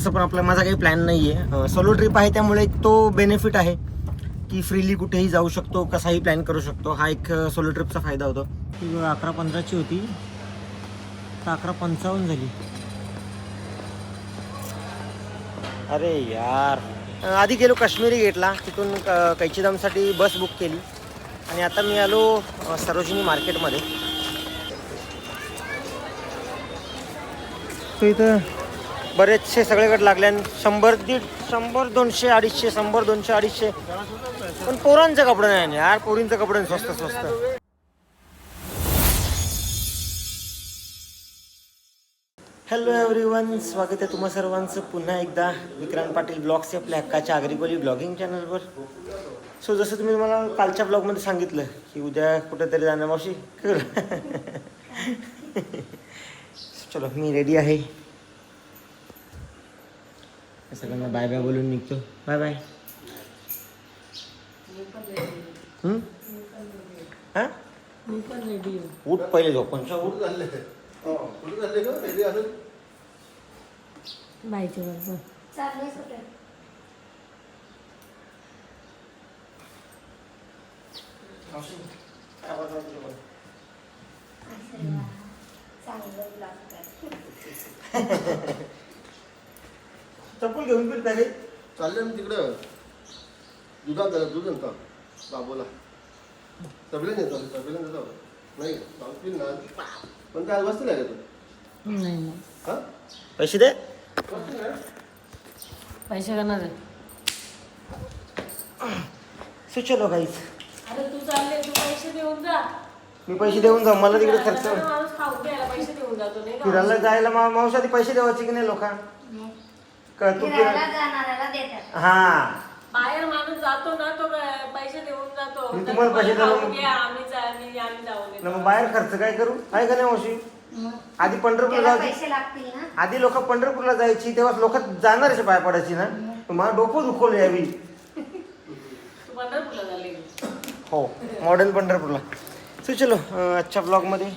असं पण आपला माझा काही प्लॅन नाही आहे सोलो ट्रिप आहे त्यामुळे एक तो बेनिफिट आहे की फ्रीली कुठेही जाऊ शकतो कसाही प्लॅन करू शकतो. हा एक सोलो ट्रिपचा फायदा होतो. ती बघ, अकरा पंधराची होती. तर अकरा पंचावन्न झाली. अरे यार. आधी गेलो काश्मीरी गेटला. तिथून क- कैचीधामसाठी बस बुक केली. आणि आता मी आलो सरोजिनी मार्केटमध्ये इथं बरेचसे सगळेकडे गट लागले आणि शंभर दीड शंभर दोनशे अडीचशे शंभर दोनशे अडीचशे. पण पोरांचं कपडे नाही आणि यार पोरींचं कपडे स्वस्त स्वस्त. हॅलो एव्हरीवन स्वागत आहे तुम्हा सर्वांचं. पुन्हा एकदा विक्रांत पाटील ब्लॉग्स आपल्या हक्काच्या आगरीकोली ब्लॉगिंग चॅनलवर. सो जसं तुम्ही मला कालच्या ब्लॉगमध्ये सांगितलं की उद्या कुठेतरी जाणार मावशी. चलो मी रेडी आहे. सगळ्यांना बाय बाय बोलून निघतो. Bye bye? हा? उठ पहिले झोपून उठ बायच्या बरोबर चप्पल घेऊन फिरता रे चालले ना तिकडं. दुधात झालं दूध आणतो बाबूला. तबेला नेतो तबेला नेतो नाही सांगतील ना. पण काय वस्तू नाही का तू नाही नाही. हा? पैसे दे. पैसे करणार आहे. सो चलो गाईस अरे तू चालले तू पैसे देऊन जा. मी पैसे देऊन जाऊ मला तिकडे खर्च माणूस खाऊन घ्यायला पैसे देऊन जातो नाही का? फिरायला जायला मा मावशादी पैसे द्यावायचे की नाही लोकां? का तू फिरायला फिरा जाणाऱ्याला देतात. हा. बाहेर माणूस जातो ना तो पैसे देऊन जातो. मी तुम्हाला पैसे देऊन- खाऊन घ्या, आम्ही जा- आम्ही आम्ही जाऊन येतो. ना मग बाहेर खर्च काय करू? आहे का नाही मावशी? आधी पंढरपूरला त्याला जायची पैसे लागतील ना? आधी लोक पंढरपूरला जायची तेव्हा लोक जाणारच पाय पडायची ना. मला डोकं दुखवलं यावी तू पंढरपूरला झाले हो मॉडर्न पंढरपूरला. सो चलो अं, आजच्या ब्लॉगमध्ये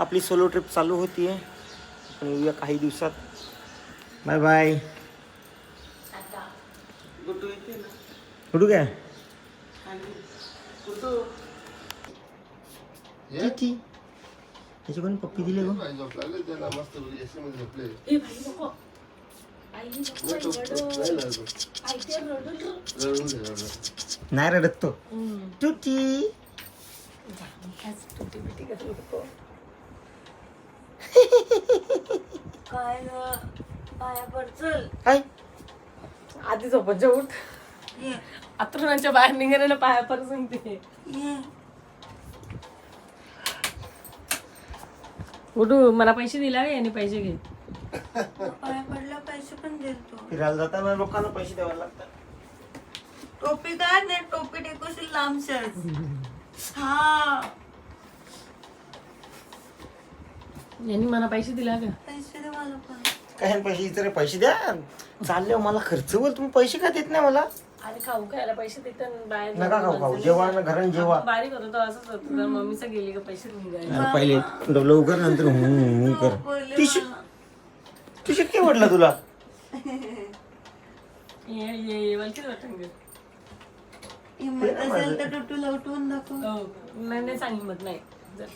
आपली सोलो ट्रिप चालू होती आहे आपण येऊया काही दिवसात. बाय बाय कुठू काय हे? ती त्याची कोणी पप्पी दिली गो नाही रडत तो. तुटी. काय पाया पड चल. काय आधी झोपायच्या उठ. आतरुणाच्या बाहेर निघाले ना पाया पर सांगते उठू मला पैसे दिला याने पैसे घे. पाया पडला पैसे पण देतो फिरायला जाताना लोकांना पैसे द्यावे लागतात. टोपी काय नाही टोपी टेकोशी लांब हा. यांनी मला पैसे दिला का? पैसे दे मला पण. काय पैसे इतर पैसे द्या. चालले हो, मला खर्च बोल तुम्ही पैसे का देत नाही मला? आणि खाऊ खायला पैसे देतात बाहेर नका खाऊ खाऊ. घरात जेव्हा बारीक होतो तो असंच होतं. तर मम्मीचं गेली का पैसे अरे पहिले डबल उकर नंतर कर. टी शर्ट टी शर्ट काय म्हटलं तुला. ये ये ये वलकीच वाटतं ग. हिंमत असेल तर टोटूला उठवून दाखव. हो नाही नाही नाही. जर.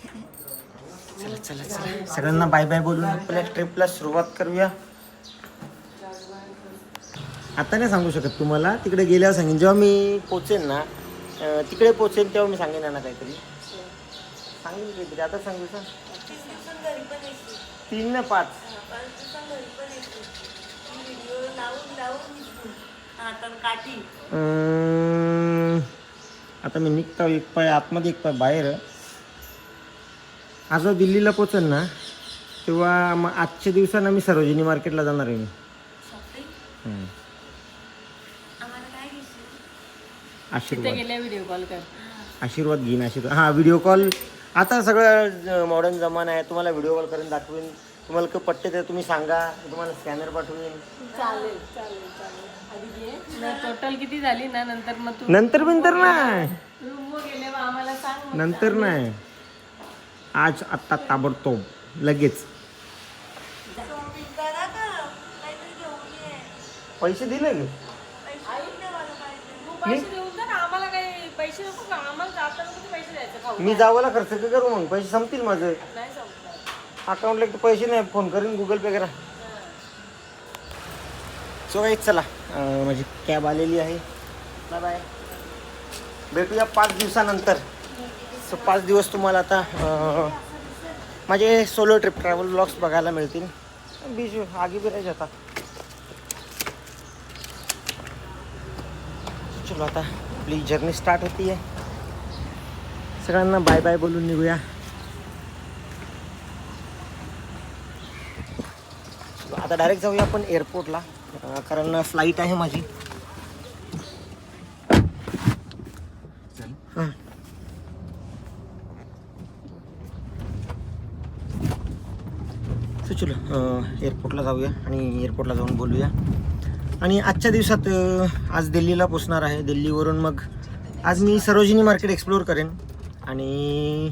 चला चला चला. सगळ्यांना बाय बाय बोलून आपल्या ट्रिपला सुरुवात करूया. आता नाही सांगू शकत तुम्हाला. तिकडे गेल्यावर सांगेन. जेव्हा मी पोचेन ना तिकडे पोचेन तेव्हा मी सांगेन ना काहीतरी. सांगेन काहीतरी. आता सांगू का? तीन ना पाच. आता मी निघतो एक पाय आतमध्ये एक पाय बाहेर. आज दिल्लीला पोचन ना तेव्हा मग आजच्या दिवसानं मी सरोजिनी मार्केटला जाणार आहे मी. हम्म. तिथे आशीर्वाद. गेल्या व्हिडिओ कॉल कर. आशीर्वाद घेईन आशीर्वाद. हां व्हिडिओ कॉल आता सगळं मॉडर्न जमाना आहे. तुम्हाला व्हिडिओ कॉल करून दाखवेन. तुम्हाला काही पट्टे तर तुम्ही सांगा. तुम्हाला स्कॅनर पाठवेन. चालेल चालेल चालेल. आधी घे. टोटल किती झाली ना नंतर मग तू नंतर नाही. रूम गेले आम्हाला सांग मग. नंतर नाही. आज आत्ता ताबडतोब लगेच. पैसे दिले का मी जावला खर्च का करू मग? पैसे संपतील माझं. अकाउंटला एक पैसे नाही फोन करीन गुगल पे करा. सो काही चला. माझी कॅब आलेली आहे. बाय भेटूया पाच दिवसानंतर. सो पाच दिवस तुम्हाला आता माझे सोलो ट्रिप ट्रॅव्हल ब्लॉग्स बघायला मिळतील. बीच आगी भी आता. चलो आता आपली जर्नी स्टार्ट होती आहे सगळ्यांना बाय बाय बोलून निघूया. आता डायरेक्ट जाऊया आपण एअरपोर्टला कारण फ्लाईट आहे माझी. चलो एअरपोर्टला जाऊया आणि एअरपोर्टला जाऊन बोलूया. आणि आजच्या दिवसात आज दिल्लीला पोचणार आहे. दिल्लीवरून मग आज मी सरोजिनी मार्केट एक्सप्लोअर करेन. आणि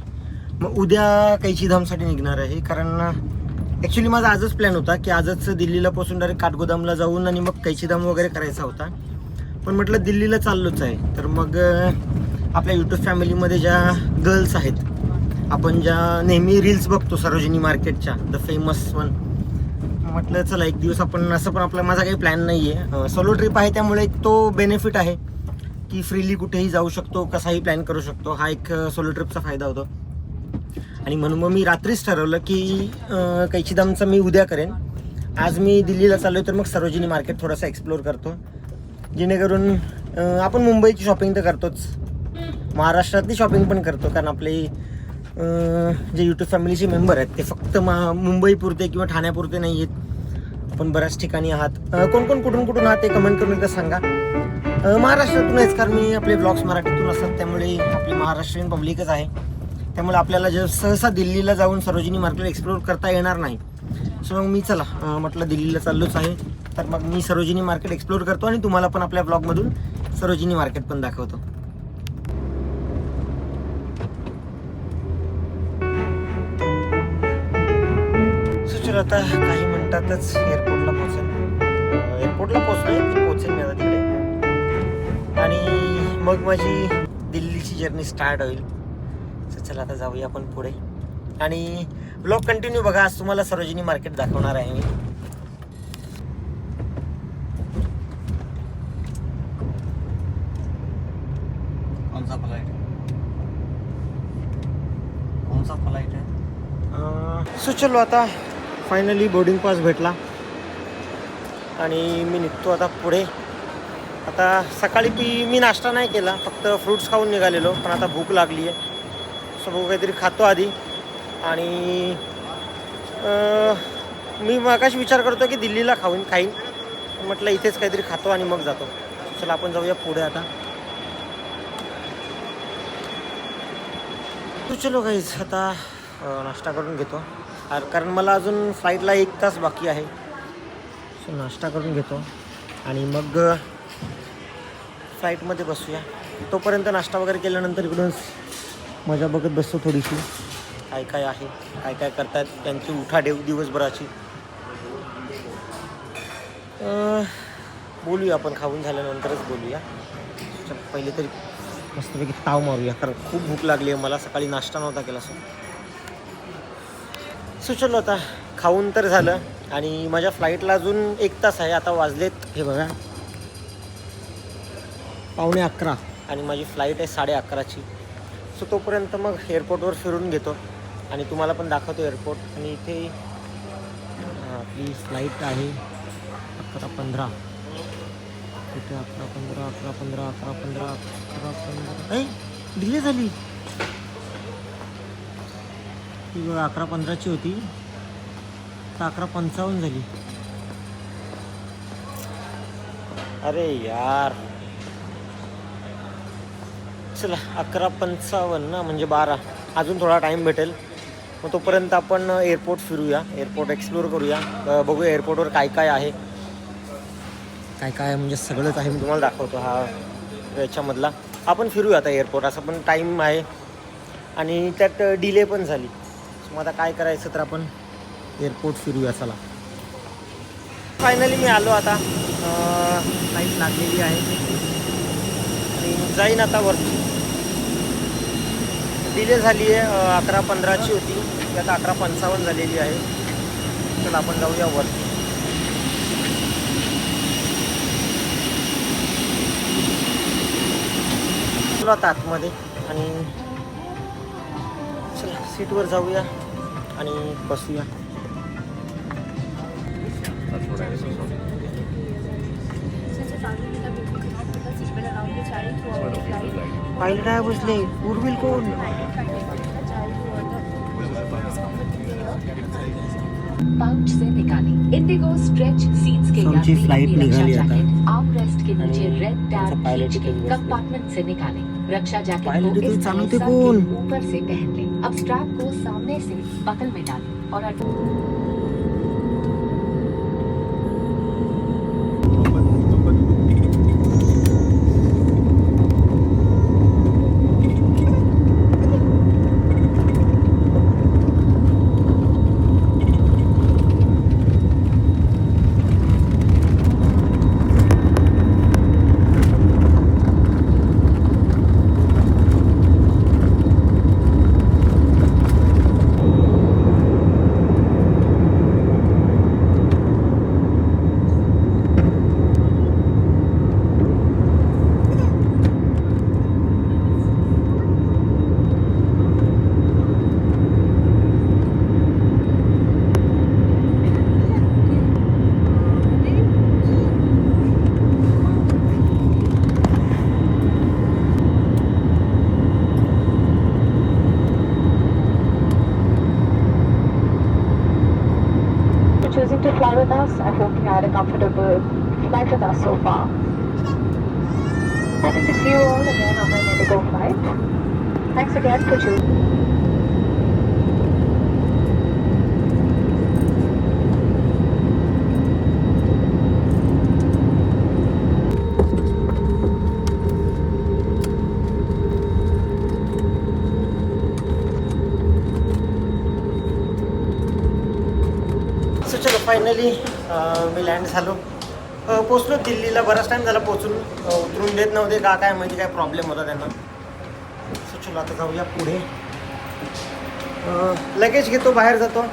मग उद्या कैची धामसाठी निघणार आहे. कारण ॲक्च्युली माझा आजच प्लॅन होता की आजच दिल्लीला पोचून डायरेक्ट काठगोदामला जाऊन आणि मग कैचीधाम वगैरे करायचा होता. पण म्हटलं दिल्लीला चाललोच आहे. तर मग आपल्या यूट्यूब फॅमिलीमध्ये ज्या गर्ल्स आहेत आपण ज्या नेहमी रील्स बघतो सरोजिनी मार्केटच्या द फेमस वन म्हटलं चला एक दिवस आपण असं पण आपला माझा काही प्लॅन नाही आहे सोलो ट्रिप आहे त्यामुळे एक तो बेनिफिट आहे की फ्रीली कुठेही जाऊ शकतो कसाही प्लॅन करू शकतो. हा एक सोलो ट्रिपचा फायदा होतो. आणि म्हणून मग मी रात्रीच ठरवलं की कैचीदामचं मी उद्या करेन. आज मी दिल्लीला चाललो आहे तर मग सरोजिनी मार्केट थोडासा एक्सप्लोअर करतो. जेणेकरून आपण मुंबईची शॉपिंग तर करतोच. महाराष्ट्रातली शॉपिंग पण करतो कारण आपली जे यूट्यूब फॅमिलीचे मेंबर आहेत ते फक्त मा मुंबईपुरते किंवा ठाण्यापुरते नाही आहेत. आपण बऱ्याच ठिकाणी आहात. कोण कोण कुठून कुठून आहात ते कमेंट करून एकदा सांगा. महाराष्ट्रातून महाराष्ट्रातूनच कारण मी आपले ब्लॉग्स मराठीतून असतात त्यामुळे आपली महाराष्ट्रीयन पब्लिकच आहे. त्यामुळे आपल्याला जे सहसा दिल्लीला जाऊन सरोजिनी मार्केट एक्सप्लोर करता येणार नाही. सो मग मी चला म्हटलं दिल्लीला चाललोच आहे. तर मग मी सरोजिनी मार्केट एक्सप्लोर करतो आणि तुम्हाला पण आपल्या ब्लॉगमधून सरोजिनी मार्केट पण दाखवतो. चलो आता काही मिनिटातच एअरपोर्टला पोहोचेल एअरपोर्टला पोहोचलोय ती पोहोचेल मी आता तिकडे. आणि मग माझी दिल्लीची जर्नी स्टार्ट होईल. So चला आता जाऊया आपण पुढे. आणि ब्लॉग कंटिन्यू बघा आज तुम्हाला सरोजिनी मार्केट दाखवणार आहे मी. कौन सा फ्लाइट कौन सा फ्लाइट है सो चलो आता फायनली बोर्डिंग पास भेटला. आणि मी निघतो आता पुढे. आता सकाळी पी मी नाश्ता नाही केला फक्त फ्रूट्स खाऊन निघालेलो पण आता भूक लागली आहे सो बघू काहीतरी खातो आधी. आणि मी मगाशी विचार करतो की दिल्लीला खाऊन खाईन. म्हटलं इथेच काहीतरी खातो आणि मग जातो. चला आपण जाऊया पुढे आता. तू चलो गाईज आता नाश्ता करून घेतो. कारण मला अजून फ्लाईटला एक तास बाकी आहे. सो नाश्ता करून घेतो. आणि मग फ्लाईटमध्ये बसूया. तोपर्यंत नाश्ता वगैरे केल्यानंतर इकडून मजा बघत बसतो थोडीशी. काय काय आहे काय काय करतात त्यांची उठाढेव दिवसभराची. बोलूया आपण खाऊन झाल्यानंतरच बोलूया. पहिले तरी मस्तपैकी ताव मारूया कारण खूप भूक लागली आहे मला. सकाळी नाश्ता नव्हता केला सो सुचलो आता खाऊन तर झालं. आणि माझ्या फ्लाईटला अजून एक तास आहे. आता वाजलेत. हे बघा. पावणे अकरा. आणि माझी फ्लाईट आहे साडे अकराची. सो तोपर्यंत मग एअरपोर्टवर फिरून घेतो. आणि तुम्हाला पण दाखवतो एअरपोर्ट आणि इथे आपली फ्लाईट आहे. अकरा पंधरा. इथे अकरा पंधरा अकरा पंधरा अकरा पंधरा अकरा पंधरा. ऐ डिले झाली. ती अकरा पंधराची होती. तर अकरा पंचावन्न झाली. अरे यार. चला अकरा पंचावन्न ना म्हणजे बारा. अजून थोडा टाईम भेटेल. मग तोपर्यंत आपण एअरपोर्ट फिरूया. एअरपोर्ट एक्सप्लोर करूया. बघूया एअरपोर्टवर काय काय आहे. काय काय आहे म्हणजे सगळंच आहे. मी तुम्हाला दाखवतो हा याच्यामधला. आपण फिरूया आता एअरपोर्ट असं पण टाईम आहे. आणि त्यात डिले पण झाली. मग आता काय करायचं तर आपण एअरपोर्ट फिरूया चला. फायनली मी आलो आता. लाइट लागलेली आहे. आणि जाईन आता वरती. डिले झाली आहे अकरा पंधराची होती. ती आता अकरा पंचावन्न झालेली आहे. चला आपण जाऊया वरती. आता आतमध्ये. आणि चला सीटवर जाऊया. आणि बसूया. पाहिलं काय बसले? उर्मिल कोण? पाउच से निकाली. इंडिगो स्ट्रेच सीट्स के यात्री फ़्लाइट निकाली. आर्म रेस्ट के नीचे रेड टैब खींच के कंपार्टमेंट से निकालें. रक्षा जैकेट को इस तरह के ऊपर से पहन लें अब स्ट्रैप को सामने से बकल में डालें और सो चलो फायनली मी लँड झालो. पोचलो दिल्लीला बराच टाईम झाला पोचून. उतरून देत नव्हते का काय माहिती काय प्रॉब्लेम होता त्यांना. सो चलो आता जाऊया पुढे. लगेज घेतो बाहेर जातो.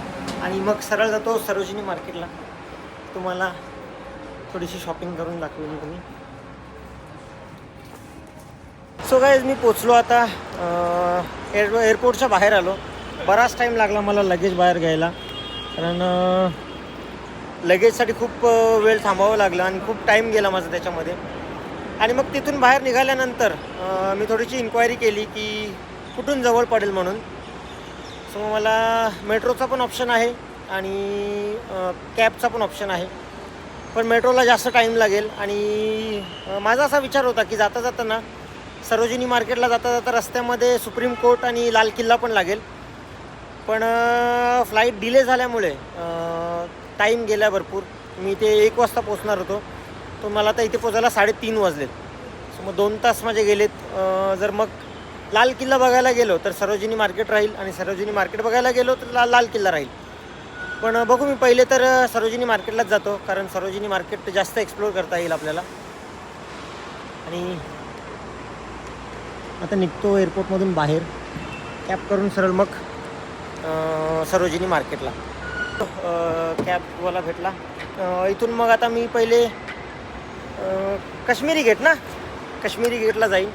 आणि मग सरळ जातो सरोजिनी मार्केटला. तुम्हाला थोडीशी शॉपिंग करून दाखवेन तुम्ही. सो काय मी पोचलो आता. एअर एअरपोर्टच्या बाहेर आलो. बराच टाईम लागला मला लगेज बाहेर घ्यायला. कारण लगेजसाठी खूप वेळ थांबावं लागलं आणि खूप टाईम गेला माझा त्याच्यामध्ये. आणि मग तिथून बाहेर निघाल्यानंतर मी थोडीशी इन्क्वायरी केली की कुठून जवळ पडेल म्हणून. सो मला मेट्रोचा पण ऑप्शन आहे आणि कॅबचा पण ऑप्शन आहे. पण मेट्रोला जास्त टाईम लागेल आणि माझा असा विचार होता की जाता जाताना सरोजिनी मार्केटला जाता जाता रस्त्यामध्ये सुप्रीम कोर्ट आणि लाल किल्ला पण लागेल. पण फ्लाईट डिले झाल्यामुळे टाईम गेला भरपूर. मी ते एक वाजता पोचणार होतो. तो मला आता इथे पोचायला साडेतीन वाजलेत. सो मग दोन तास माझे गेलेत. जर मग लाल किल्ला बघायला गेलो तर सरोजिनी मार्केट राहील आणि सरोजिनी मार्केट बघायला गेलो तर ला लाल किल्ला राहील. पण बघू मी पहिले तर सरोजिनी मार्केटलाच जातो. कारण सरोजिनी मार्केट जास्त एक्सप्लोअर करता येईल आपल्याला. आणि आता निघतो एअरपोर्टमधून बाहेर. कॅब करून सरळ मग सरोजिनी मार्केटला. कॅबवाला भेटला. इथून मग आता मी पहिले अं, काश्मीरी गेट ना? काश्मीरी गेटला जाईन.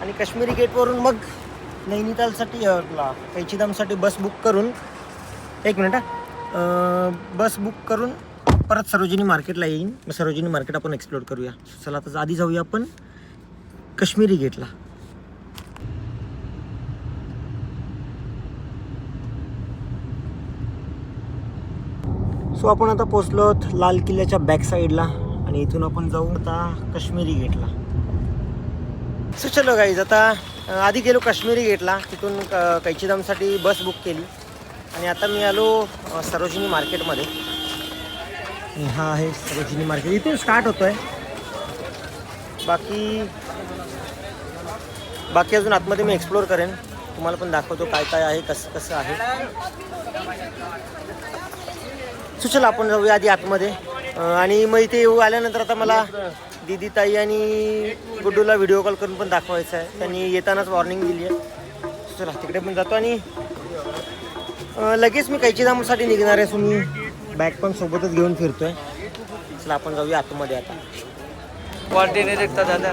आणि काश्मीरी गेटवरून मग नैनितालसाठी अं, कैचिदामसाठी बस बुक करून एक मिनिट बस बुक करून परत सरोजिनी मार्केटला येईन. मग सरोजिनी मार्केट आपण एक्सप्लोर करूया. चला आता आधी जाऊया आपण काश्मीरी गेटला सो आपण आता पोचलो आहोत लाल किल्ल्याच्या बॅक साईडला आणि इथून आपण जाऊ आता काश्मीरी गेटला सो चलो गाईज आता आधी गेलो काश्मीरी गेटला तिथून क- बस बुक केली. आणि आता मी आलो सरोजिनी मार्केटमध्ये हा आहे सरोजिनी मार्केट इथून स्टार्ट होतो आहे बाकी बाकी अजून आतमध्ये मी एक्सप्लोर करेन. तुम्हाला पण दाखवतो काय काय आहे कसं कसं आहे. सो चला आपण जाऊया आधी आतमध्ये. आणि मग इथे येऊ आल्यानंतर आता मला दिदी ताई आणि गुड्डूला व्हिडिओ कॉल करून पण दाखवायचं आहे. त्यांनी येतानाच वॉर्निंग दिली आहे. चला तिकडे पण जातो आणि अं, लगेच मी कैची दामसाठी निघणार आहे. सो मी बॅग पण सोबतच घेऊन फिरतोय. चला आपण जाऊया आतमध्ये आता. क्वालिटी नहीं देखता दादा.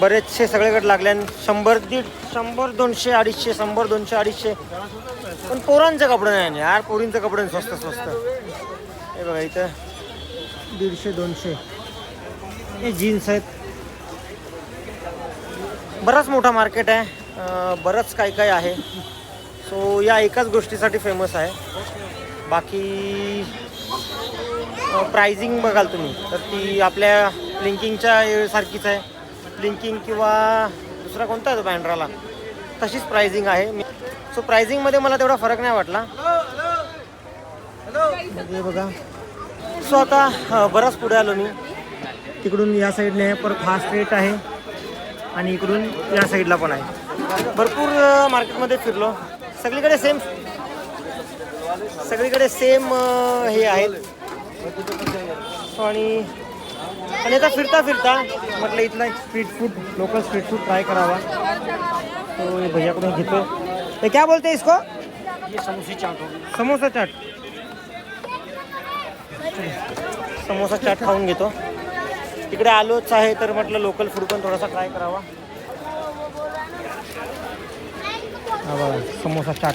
बरेचसे सगळेकडे लागले आणि शंभर दीड शंभर दोनशे अडीचशे शंभर दोनशे अडीचशे. पण पोरांचं कपडं नाही आणि यार पोरींचं कपडं स्वस्त स्वस्त. हे बघा इथं. दीडशे दोनशे. हे जीन्स आहेत. बराच मोठा मार्केट आहे. बरंच काय काय आहे. सो या एकाच गोष्टीसाठी फेमस आहे. बाकी प्राइसिंग बघाल तुम्ही. तर ती आपल्या लिंकिंगच्या सारखीच आहे. ब्लिंकिंग किंवा दुसरा कोणता आहे तो बँड्राला? तशीच प्राइसिंग आहे. मी सो प्राइसिंगमध्ये मला तेवढा फरक नाही वाटला. बघा. सो आता बराच पुढे आलो मी. तिकडून या साईडने आहे परत हा स्ट्रेट आहे. आणि इकडून या साईडला पण आहे. भरपूर मार्केटमध्ये फिरलो. सगळीकडे सेम सगळीकडे सेम हे आहेत. आणि आणि आता फिरता फिरता म्हटलं इथला एक street food local street food try करावा. तो ये भैयाकडून घेतो ते क्या बोलते इसको? समोसा चाट समोसा चाट. खाऊन घेतो. तिकडे आलोच आहे तर म्हटलं लोकल फूड पण थोडासा ट्राय करावा. हा समोसा चाट.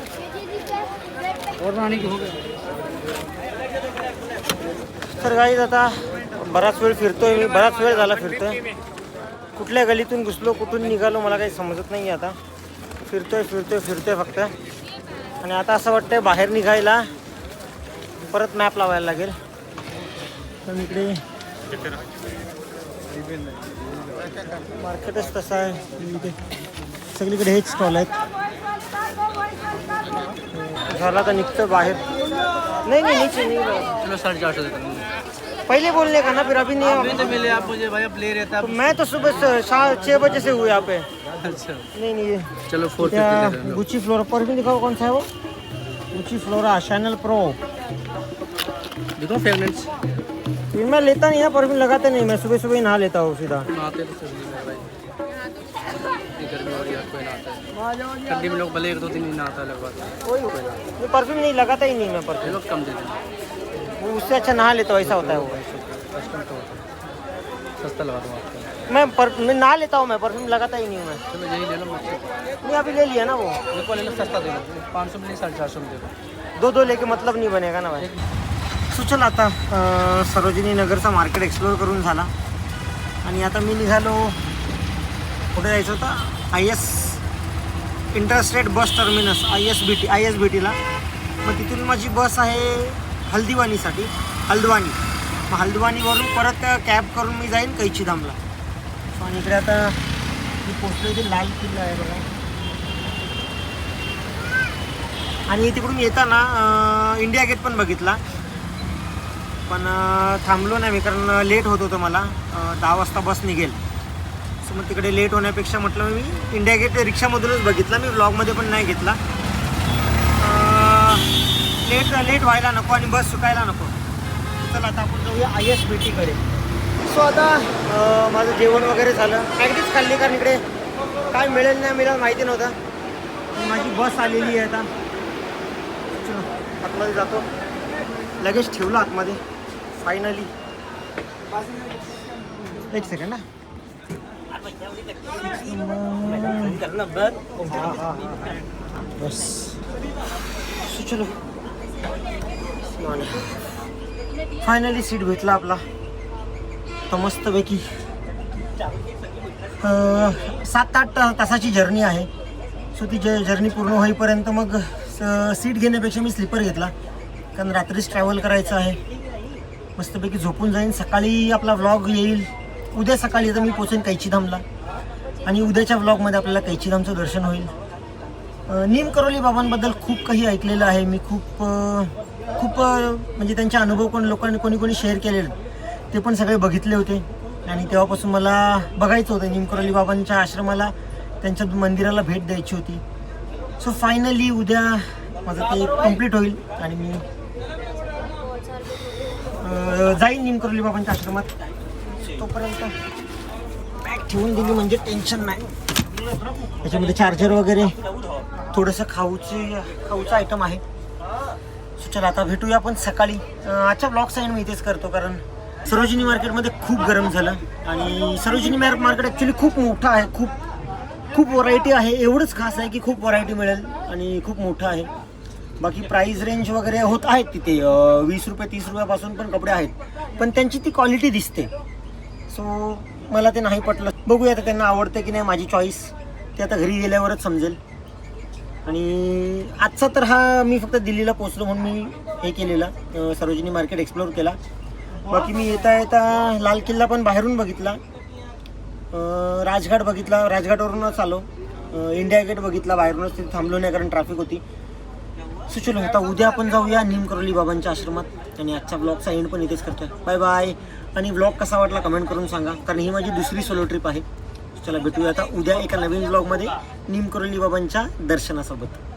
तर गाईज आता बराच वेळ फिरतोय मी बराच वेळ झाला फिरतोय. कुठल्या गलीतून घुसलो कुठून निघालो मला काही समजत नाही आता. फिरतोय फिरतोय फिरतोय फक्त. आणि आता असं वाटतंय बाहेर निघायला परत मॅप लावायला लागेल. तर इकडे मार्केटच तसं आहे. इथे सगळीकडे हेच स्टॉल आहेत. हो, झाला तर निघतं बाहेर. नाही नाही नीचे पहले बोलने का ना फिर अभी नहीं अभी तो मिले आप मुझे भाई अब ले रहता तो मैं तो सुबह से शाम छः बजे से हूँ यहाँ पे। अच्छा। नहीं नहीं चलो फोर गुची फ्लोरा परफ्यूम दिखाओ कौन सा है वो? गुची फ्लोरा शैनल प्रो देखो फिर मैं लेता नहीं है परफ्यूम लगाते नहीं मैं सुबह सुबह ही नहा लेता हूँ सीधा। तो ठंडी में लोग भले एक दो दिन ही नहाता है लगभग। परफ्यूम नहीं लगाता ही नहीं मैं परफ्यूम लोग कम देते हैं उससे अच्छा नहा लेता हूँ ऐसा होता है. वो सस्ता लगा दूँ मैं पर मैं नहा लेता हूँ मैं परफ्यूम लगाता ही नहीं हूँ मैं। चलो यही ले लो नहीं अभी ले लिया ना वो। मेरे को ले लो सस्ता दे दो। पाँच सौ में नहीं साढ़े चार सौ में दे दो। दो दो लेके मतलब नहीं बनेगा ना भाई। सो चल आता सरोजिनी नगरचा मार्केट एक्सप्लोर करून झाला. आणि आता मी निघालो कुठे जायचं होतं? I S interstate bus terminus I S B T I S B टीला मग तिथून माझी बस आहे हल्दीवानीसाठी. हल्दवाणी मग हल्दवाणीवरून परत कॅब करून मी जाईन कैचीधामला. सो आणि इकडे आता मी पोचलो इथे लाल किल्ला आहे बघा. आणि तिकडून येताना इंडिया गेट पण बघितला. पण थांबलो नाही मी कारण लेट होत होतं मला. दहा वाजता बस निघेल. सो मग तिकडे लेट होण्यापेक्षा म्हटलं मी इंडिया गेट रिक्षामधूनच बघितला. मी ब्लॉगमध्ये पण नाही घेतला. लेट लेट व्हायला नको आणि बस चुकायला नको. चला आता आपण जाऊया आय एस बी टीकडे सो आता माझं जेवण वगैरे झालं. मॅगडीच खाल्ली कारण इकडे काय मिळेल नाही मिळेल माहिती नव्हतं. माझी बस आलेली आहे आता. चलो आतमध्ये जातो. लगेच ठेवलं आतमध्ये. फायनली एक सेकंड ना. बस. चलो. फायनली सीट भेटला आपला. तो मस्तपैकी सात आठ तासाची जर्नी आहे. सो ती ज जर्नी पूर्ण होईपर्यंत मग स- सीट घेण्यापेक्षा मी स्लीपर घेतला. कारण रात्रीच ट्रॅव्हल करायचं आहे. मस्तपैकी झोपून जाईन. सकाळी आपला व्लॉग येईल. उद्या सकाळी तर मी पोचेन कैचीधामला. आणि उद्याच्या व्लॉगमध्ये आपल्याला कैचीधामचं दर्शन होईल. नीम करोली बाबांबद्दल खूप काही ऐकलेलं आहे. मी खूप खूप म्हणजे त्यांचे अनुभव कोण लोकांनी कोणी कोणी शेअर केलेले. ते पण सगळे बघितले होते. आणि तेव्हापासून मला बघायचं होतं नीम करोली बाबांच्या आश्रमाला त्यांच्या मंदिराला भेट द्यायची होती. सो फायनली उद्या माझं ते कंप्लीट होईल आणि मी जाईन नीम करोली बाबांच्या आश्रमात. तोपर्यंत बॅग ठेवून दिली म्हणजे टेन्शन नाही. त्याच्यामध्ये चार्जर वगैरे. थोडंसं खाऊचे खाऊचं आयटम आहे. सो चला आता भेटूया आपण सकाळी. आजच्या ब्लॉग साईन मी इथेच करतो कारण सरोजिनी मार्केटमध्ये खूप गरम झालं. आणि सरोजिनी मार्क मार्केट ॲक्च्युली खूप मोठं आहे खूप खूप व्हरायटी आहे. एवढंच खास आहे की खूप व्हरायटी मिळेल आणि खूप मोठं आहे. बाकी प्राईस रेंज वगैरे होत आहेत तिथे. वीस रुपये तीस रुपयापासून पण कपडे आहेत. पण त्यांची ती क्वालिटी दिसते. सो मला ते नाही पटलं. बघूया आता त्यांना आवडतं की नाही माझी चॉईस ते आता घरी गेल्यावरच समजेल. आणि आजचा तर हा मी फक्त दिल्लीला पोचलो म्हणून मी हे केलेला. सरोजिनी मार्केट एक्सप्लोअर केला. बाकी मी येता येता लाल किल्ला पण बाहेरून बघितला. राजघाट बघितला. राजघाटवरूनच आलो. इंडिया गेट बघितला. बाहेरूनच तिथे थांबलो नाही कारण ट्रॅफिक होती. सुचलो आता उद्या आपण जाऊया नीम करोली बाबांच्या आश्रमात. आणि आजचा ब्लॉगचा एंड पण इथेच करतोय. बाय बाय आणि ब्लॉग कसा वाटला कमेंट करून सांगा. कारण ही माझी दुसरी सोलो ट्रिप आहे. चला भेटूया आता उद्या एका नवीन ब्लॉगमध्ये नीम बाबांच्या दर्शनासोबत.